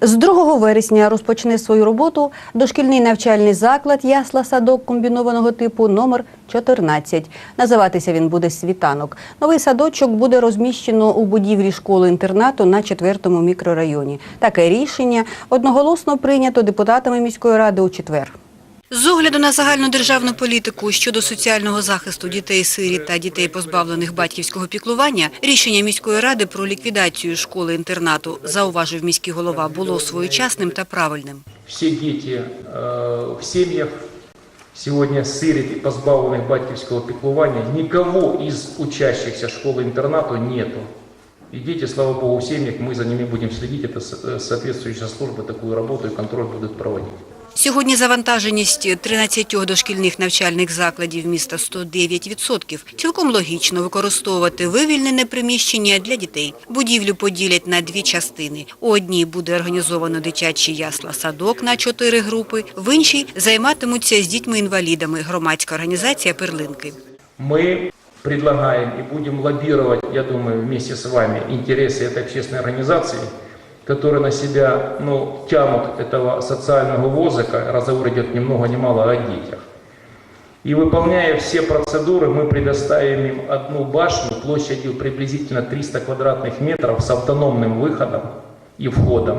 З 2 вересня розпочне свою роботу дошкільний навчальний заклад Ясла садок комбінованого типу номер 14. Називатися він буде Світанок. Новий садочок буде розміщено у будівлі школи-інтернату на 4-му мікрорайоні. Таке рішення одноголосно прийнято депутатами міської ради у четвер. З огляду на загальнодержавну політику щодо соціального захисту дітей-сиріт та дітей, позбавлених батьківського піклування, рішення міської ради про ліквідацію школи-інтернату, зауважив міський голова, було своєчасним та правильним. все дети э, в семьях сегодня сирит и позбавленных батьківського піклування. Никого из учащихся школы-интернату нету. И дети, слава богу, в семьях, мы за ними будем следить, это со- э, соответствующая служба такую работу и контроль будут проводить. Сьогодні завантаженість 13 дошкільних навчальних закладів міста 109%. Цілком логічно використовувати вивільнене приміщення для дітей. Будівлю поділять на дві частини. У одній буде організовано дитячий ясла-садок на чотири групи, в іншій займатимуться з дітьми-інвалідами громадська організація «Перлинки». Мы предлагаем и будем лоббировать, я думаю, вместе с вами интересы этой общественной организации, которая на себя ну, тянут этого социального возика, разговор идет ни много ни мало о детях. И выполняя все процедуры, мы предоставим им одну башню площадью приблизительно 300 квадратных метров с автономным выходом и входом.